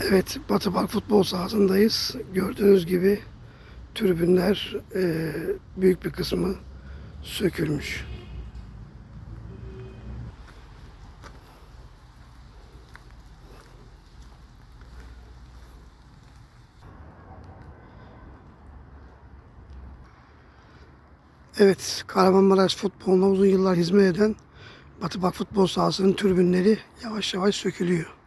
Evet, Batı Park futbol sahasındayız. Gördüğünüz gibi tribünler e, büyük bir kısmı sökülmüş. Evet, Kahramanmaraş futboluna uzun yıllar hizmet eden Batı Park futbol sahasının tribünleri yavaş yavaş sökülüyor.